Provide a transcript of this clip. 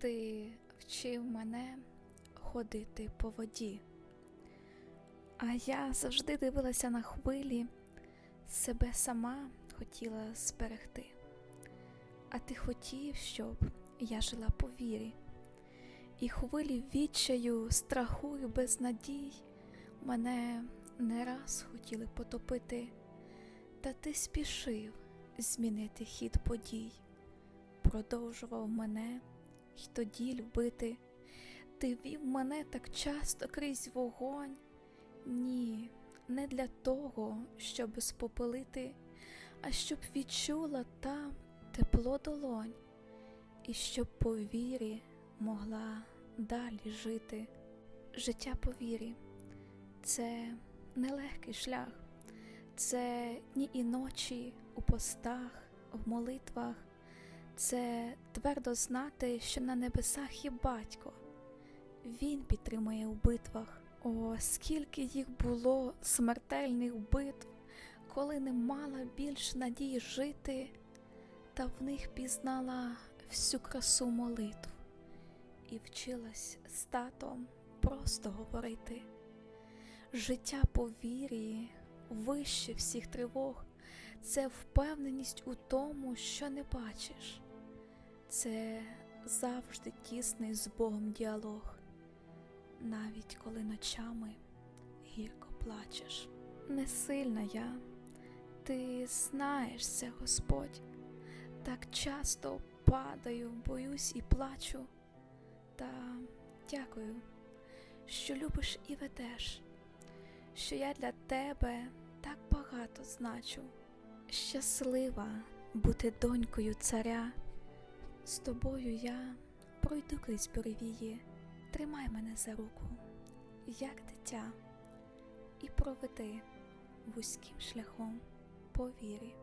Ти вчив мене ходити по воді, а я завжди дивилася на хвилі, себе сама хотіла зберегти. А ти хотів, щоб я жила по вірі, і хвилі відчаю, страху і безнадій мене не раз хотіли потопити, та ти спішив змінити хід подій, продовжував мене й тоді любити. Ти вів мене так часто крізь вогонь. Ні, не для того, щоб спопелити, а щоб відчула там тепло долонь, і щоб по вірі могла далі жити. Життя по вірі це нелегкий шлях, це дні і ночі у постах, в молитвах, це твердо знати, що на небесах є батько. Він підтримує у битвах. О, скільки їх було смертельних битв, коли не мала більш надії жити, та в них пізнала всю красу молитв і вчилась з татом просто говорити. Життя по вірі вище всіх тривог, це впевненість у тому, що не бачиш, це завжди тісний з Богом діалог навіть коли ночами гірко плачеш. Не сильна я, ти знаєш це, Господь, так часто падаю, боюсь і плачу, та дякую, що любиш і ведеш, що я для тебе так багато значу, щаслива бути донькою царя, з тобою я пройду крізь буревії. Тримай мене за руку, як дитя, і проведи вузьким шляхом по вірі.